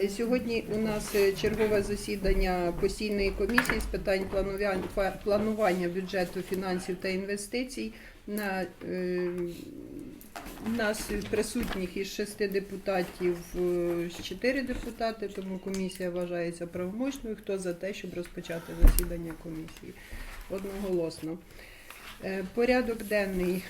Е, Сьогодні у нас е, чергове засідання постійної комісії з питань планування, бюджету, фінансів та інвестицій. На е, нас присутніх із шести депутатів е, чотири депутати, тому комісія вважається правомочною. Хто за те, щоб розпочати засідання комісії? Одноголосно. Порядок денний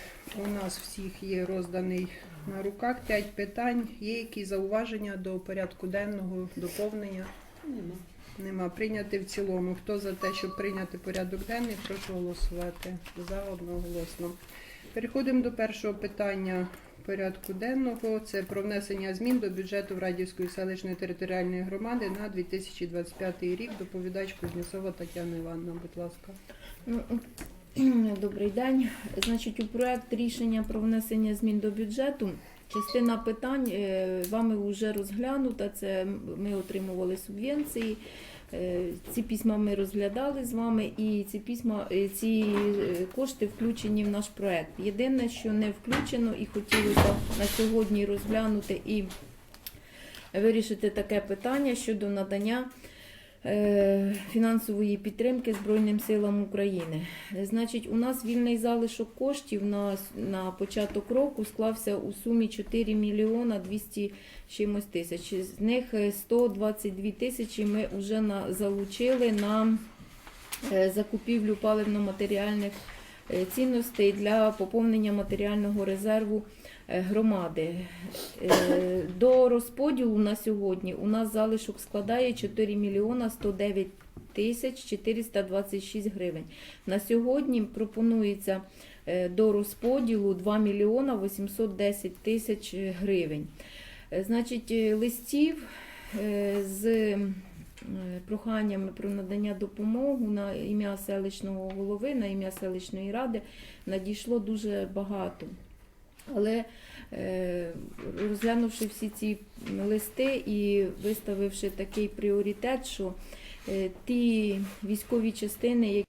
у нас всіх є розданий на руках. П'ять питань. Є якісь зауваження до порядку денного, доповнення? Нема. Нема. Прийняти в цілому. Хто за те, щоб прийняти порядок денний, прошу голосувати за одноголосно. Переходимо до першого питання порядку денного. Це про внесення змін до бюджету Радівської селищної територіальної громади на 2025 рік. Доповідач Кузнєцова Тетяна Івановна, будь ласка. Добрий день. Значить, у проект рішення про внесення змін до бюджету. Частина питань е, вами вже розглянута. Це ми отримували субвенції. Е, Ці письма ми розглядали з вами, і ці письма, е, ці кошти включені в наш проект. Єдине, що не включено, і хотілося на сьогодні розглянути і вирішити таке питання щодо надання фінансової підтримки Збройним силам України. Е, Значить, у нас вільний залишок коштів на, на початок року склався у сумі 4 мільйона 200 чимось тисяч. З них е, 122 тисячі ми вже на, залучили на е, закупівлю паливно-матеріальних е, цінностей для поповнення матеріального резерву е, громади. Е, До розподілу на сьогодні у нас залишок складає 4 мільйона 109 тисяч 426 гривень. На сьогодні пропонується е, до розподілу 2 мільйона 810 тисяч гривень. Е, Значить, е, листів е, з е, проханнями про надання допомоги на ім'я селищного голови, на ім'я селищної ради надійшло дуже багато. Але е, розглянувши всі ці листи і виставивши такий пріоритет, що е, ті військові частини,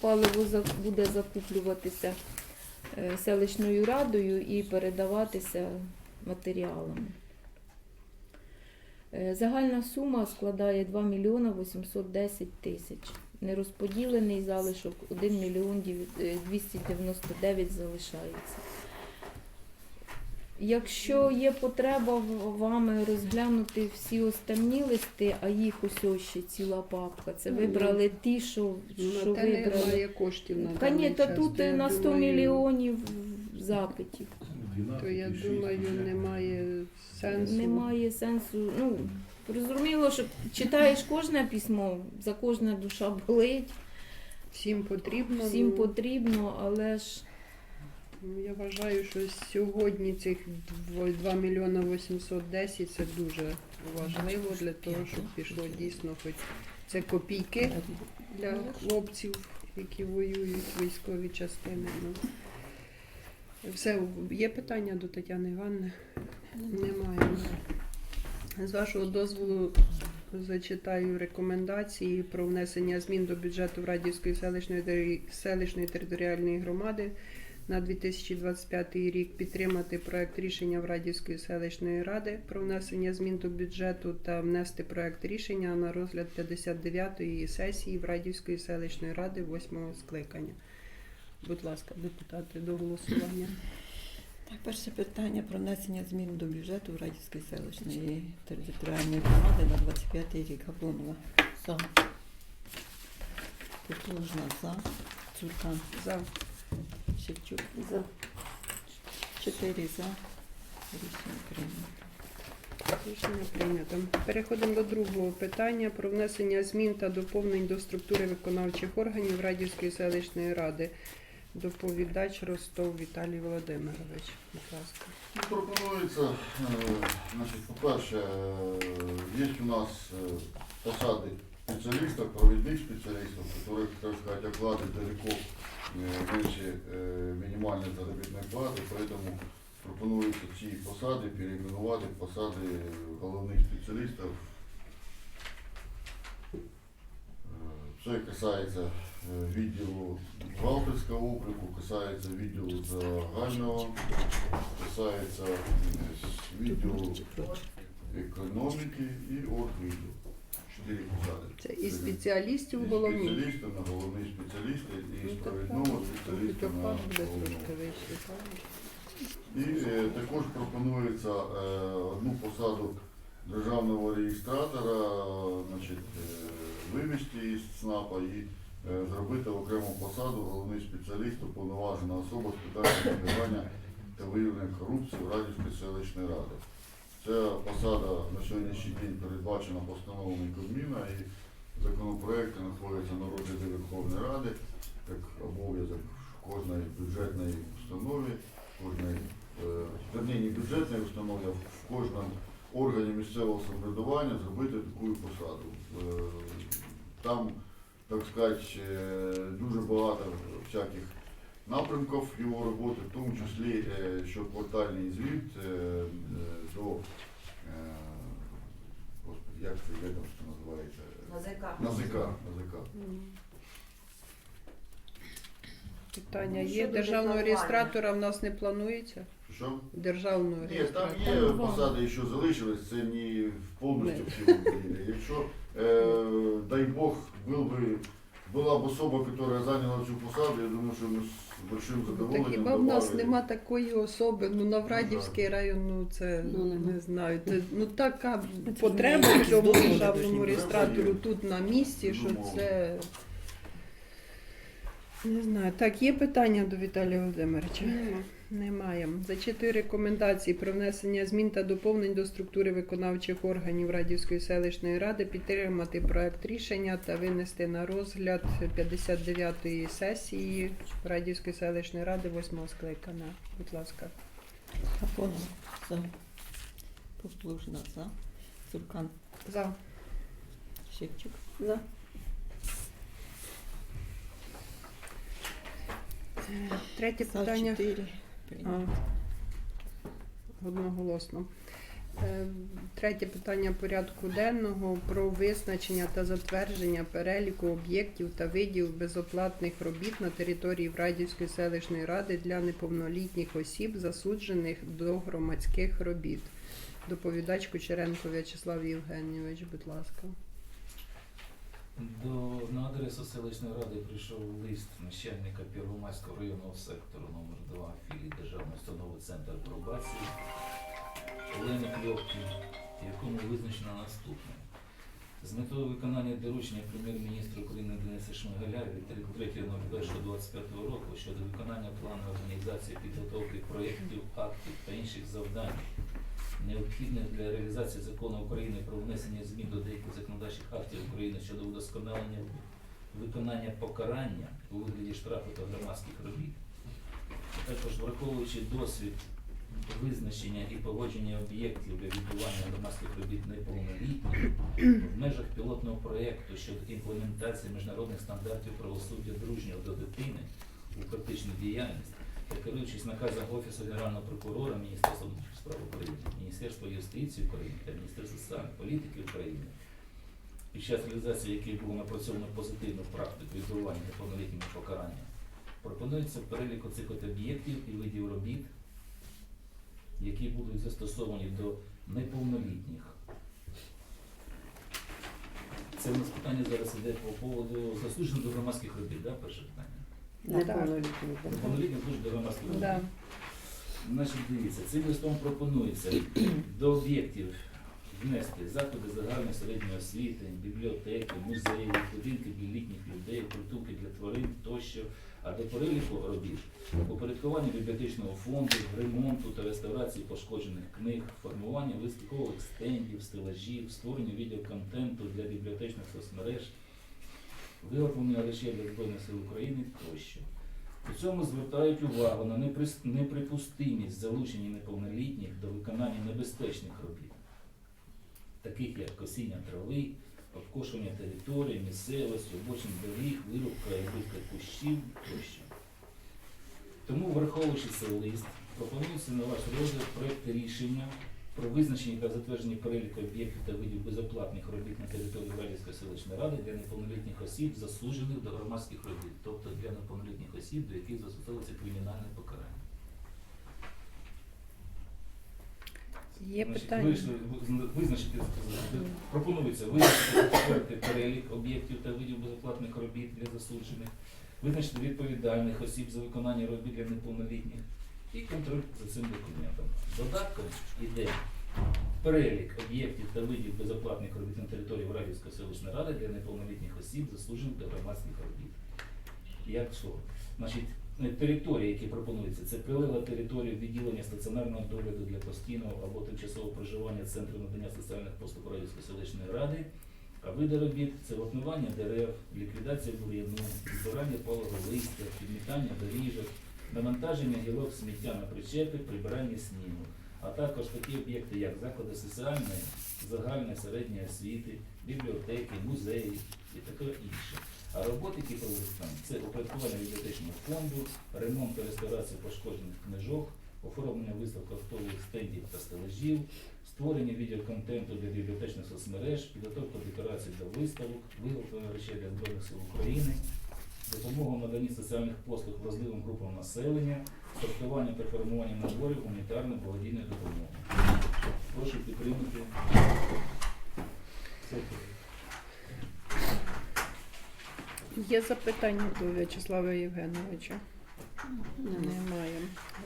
Паливо буде закуплюватися е, селищною радою і передаватися матеріалами. Е, Загальна сума складає 2 мільйона 810 тисяч. Нерозподілений залишок 1 мільйон дев- е, 299 залишається. Якщо є потреба вами розглянути всі останні листи, а їх ось ось ще ціла папка, це Ну, вибрали ті, що, Ну, що на вибрали. немає коштів на Та ні, даний та час, тут то я на 100 думаю, мільйонів запитів. То я думаю, немає сенсу. Немає сенсу. Ну, зрозуміло, що читаєш кожне письмо, за кожне душа болить, Всім потрібно. всім ну, потрібно, але ж Ну, Я вважаю, що сьогодні цих 2 мільйона 810 це дуже важливо для того, щоб пішло дійсно хоч це копійки для хлопців, які воюють військові частини. Ну, все, є питання до Тетяни Івановни? Немає. З вашого дозволу зачитаю рекомендації про внесення змін до бюджету Радівської селищної, селищної територіальної громади на 2025 рік підтримати проект рішення в Радівської селищної ради про внесення змін до бюджету та внести проект рішення на розгляд 59-ї сесії в Радівської селищної ради 8-го скликання. Будь ласка, депутати, до голосування. Так, перше питання про внесення змін до бюджету в Радівської селищної територіальної громади на 25 рік. Габонова за. Потужна за. Цуркан За. Шевчук за. Чотири за. Рішення прийнято. Рішення прийнято. Переходимо до другого питання про внесення змін та доповнень до структури виконавчих органів Радівської селищної ради. Доповідач Ростов Віталій Володимирович. Будь ласка. Ну, Пропонується, е, значить, по-перше, е, є у нас е, посади специалистов, провідних специалистов, которых, так сказать, оклады далеко э, меньше э, минимальной заработной платы, поэтому пропонується ці посади перейменувати в посади головних спеціалістів. Е, Це касається е, відділу бухгалтерського обліку, касається відділу загального, касається е, відділу економіки і оргвідділу. Чотири посади. Це і спеціалістів І головні. спеціалісти на головний спеціаліст і Ну, справедливого спеціаліста на Доклад буде головного. трошки вищий, правильно? І е, також пропонується е, одну посаду державного реєстратора е, значить, е, вивести із ЦНАПа і е, зробити окрему посаду головний спеціаліст, уповноважена особа з питань запобігання та виявлення корупції в Радівської селищної ради. Ця посада на сьогоднішній день передбачена постановами Кабміна і законопроекти знаходяться на розгляді Верховної Ради як обов'язок кожної бюджетної установи, кожної е, не бюджетної установи, а в кожному органі місцевого самоврядування зробити таку посаду. Е, Там, так сказати, дуже багато всяких напрямків його роботи, в тому числі е, щоквартальний звіт е, е, до господи, як це відомство називається? НАЗК. НАЗК. Питання Ну, є. Державного реєстратора в нас не планується. Що? Державного Ні, там реєстратора. є посади, що залишились, це не повністю всі України. Якщо, е, дай Бог, був би, була б особа, яка зайняла цю посаду, я думаю, що ми большим Та задоволенням хіба в нас добавили. нема такої особи? Ну, Наврадівський район, ну це Ну, нема. не знаю. Це, ну така Це потреба в цьому державному реєстратору тут на місці, що це. Не знаю. Так, є питання до Віталія Володимировича? Немає. Зачитую рекомендації про внесення змін та доповнень до структури виконавчих органів Радівської селищної ради, підтримати проект рішення та винести на розгляд 59-ї сесії Радівської селищної ради 8 скликання. Будь ласка. Габонова за. Потужна за. Цуркан За. Шевчук за. Третє За питання. чотири. Прийнято. одноголосно. Е, Третє питання порядку денного про визначення та затвердження переліку об'єктів та видів безоплатних робіт на території Врадівської селищної ради для неповнолітніх осіб, засуджених до громадських робіт. Доповідач Кучеренко В'ячеслав Євгенійович, будь ласка. До на адресу селищної ради прийшов лист начальника Первомайського районного сектору номер 2 філії Державної установи Центр пробації Олени Кльовки, в якому визначено наступне. З метою виконання доручення прем'єр-міністра України Дениса Шмигаля від 3.01.25 року щодо виконання плану організації підготовки проєктів, актів та інших завдань, необхідних для реалізації закону України про внесення змін до деяких законодавчих актів України щодо удосконалення виконання покарання у вигляді штрафу та громадських робіт. Також враховуючи досвід визначення і погодження об'єктів для відбування громадських робіт неповнолітніх в межах пілотного проєкту щодо імплементації міжнародних стандартів правосуддя дружнього до дитини у практичну діяльність керуючись наказом Офісу Генерального прокурора Міністерства внутрішніх справ України, Міністерства юстиції України та Міністерства соціальної політики України, під час реалізації яких було напрацьовано позитивну практику відбування неповнолітнього покарання, пропонується перелік оцих от об'єктів і видів робіт, які будуть застосовані до неповнолітніх. Це у нас питання зараз іде по поводу засуджених до громадських робіт, да, перше питання? Неповнолітні. так. Неповнолітніх служить до громадських. Да. Значить, дивіться, цим листом пропонується до об'єктів внести заклади загальної середньої освіти, бібліотеки, музеї, будинки для літніх людей, притулки для тварин тощо, а до переліку робіт упорядкування бібліотечного фонду, ремонту та реставрації пошкоджених книг, формування виставкових стендів, стелажів, створення відеоконтенту для бібліотечних соцмереж, виготовлення речей для Збройних сил України тощо. У цьому звертають увагу на неприпустимість залучення неповнолітніх до виконання небезпечних робіт, таких як косіння трави, обкошування території, місцевості, обочин доріг, вирубка і вибка кущів тощо. Тому, враховуючи цей лист, пропонується на ваш розгляд проєкт рішення про визначення та затвердження переліку об'єктів та видів безоплатних робіт на території Радівської селищної ради для неповнолітніх осіб, засуджених до громадських робіт, тобто для неповнолітніх осіб, до яких застосовується кримінальне покарання. Є Значить, питання? вийшли- ви- Визначити, пропонується визначити затвердити перелік об'єктів та видів безоплатних робіт для засуджених, визначити відповідальних осіб за виконання робіт для неповнолітніх і контроль за цим документом. Додатком іде перелік об'єктів та видів безоплатних робіт на території Врадівської селищної ради для неповнолітніх осіб, засуджених до громадських робіт. Як що? Значить, території, які пропонуються, це прилегла територія відділення стаціонарного догляду для постійного або тимчасового проживання Центру надання соціальних послуг Радівської селищної ради. А види робіт це вапнування дерев, ліквідація бур'яну, збирання палого листя, підмітання доріжок, навантаження гілок сміття на причепи, прибирання снігу, а також такі об'єкти, як заклади соціальної, загальної середньої освіти, бібліотеки, музеї і таке інше. А роботи, які проводять там, це упорядкування бібліотечного фонду, ремонт та реставрація пошкоджених книжок, оформлення виставки автових стендів та стелажів, створення відеоконтенту для бібліотечних соцмереж, підготовка декорацій до виставок, виготовлення речей для Збройних сил України, допомога в наданні соціальних послуг вразливим групам населення, сортування та формування наборів гуманітарної благодійної допомоги. Прошу підтримати. Є запитання до В'ячеслава Євгеновича? Немає.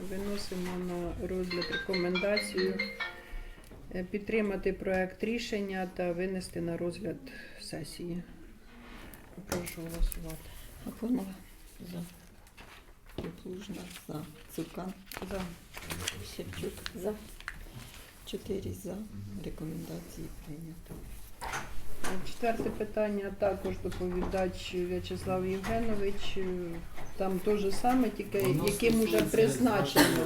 Виносимо на розгляд рекомендацію е, підтримати проект рішення та винести на розгляд сесії. Прошу голосувати. Афонова за. Плужна за. Цукан За. Шевчук за. Чотири за. Рекомендації прийнято. Четверте питання також доповідач В'ячеслав Євгенович. Там те ж саме, тільки Воно яким уже стосується призначено.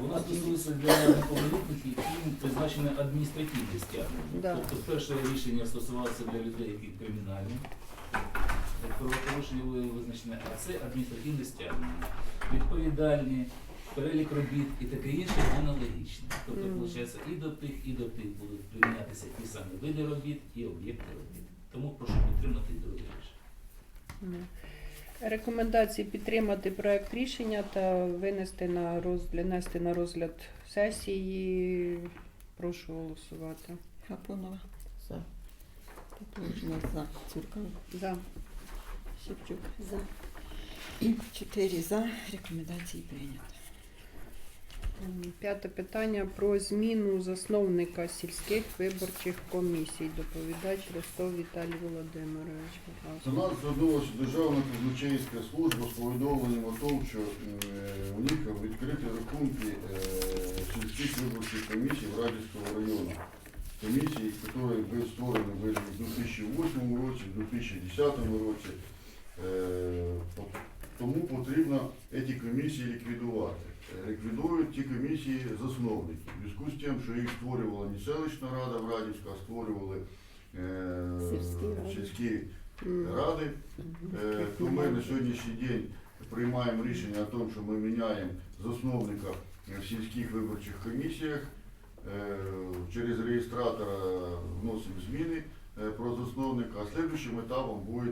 Вона стосується для неповнолітніх, яким призначене адміністративне стягнення. Да. Тобто перше рішення стосувалося для людей, які кримінальні, правопорушення були визначені, а це адміністративне стягнення. Відповідальні перелік робіт і таке інше аналогічне. Тобто, виходить, і до тих, і до тих будуть примінятися ті самі види робіт і об'єкти робіт. Тому прошу підтримати і друге рішення. Рекомендації підтримати проект рішення та винести на розгляд, нести на розгляд сесії. Прошу голосувати. Гапонова. За. Потужна за. Цюркан. За. Шевчук. За. Чотири за. Рекомендації прийнято. П'яте питання про зміну засновника сільських виборчих комісій. Доповідач Ростов Віталій Володимирович. Будь ласка. До нас звернулася Державна казначейська служба з повідомленням о тому, що е, у них відкриті рахунки е, сільських виборчих комісій в Радівського району. Комісії, які були створені в 2008 році, в 2010 році. Е, Тому потрібно ці комісії ліквідувати. Е, Ліквідують ті комісії засновники. В зв'язку з тим, що їх створювала не селищна рада в Радівська, а створювали е, Сільські ради. Е, То ми на сьогоднішній день приймаємо рішення о тому, що ми міняємо засновника в сільських виборчих комісіях. Через реєстратора вносимо зміни про засновника, а слідуючим етапом буде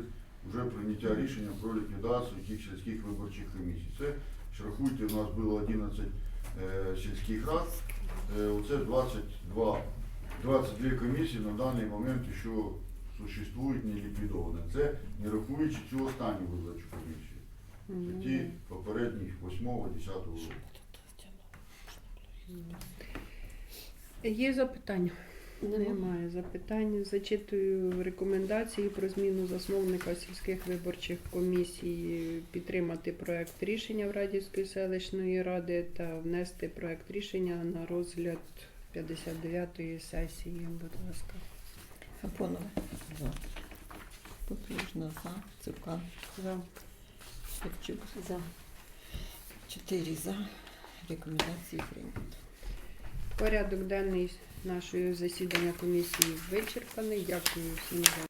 вже прийняття рішення про ліквідацію тих сільських виборчих комісій. Це ж рахуйте, у нас було 11 е, сільських рад, е, оце 22, 22 комісії на даний момент, що существують не ліквідовані. Це не рахуючи цю останню виборчу комісію. Мгм. Ті попередніх 8-10 року. Є запитання? Немає запитань. Зачитую рекомендації про зміну засновника сільських виборчих комісій, підтримати проект рішення в Радівської селищної ради та внести проект рішення на розгляд 59-ї сесії. Будь ласка. Гапонова. За. Потужна за. Цюркан. За. Шевчук. За. Чотири за. Рекомендації прийнято. Порядок денний нашої засідання комісії вичерпаний. Дякую всім за.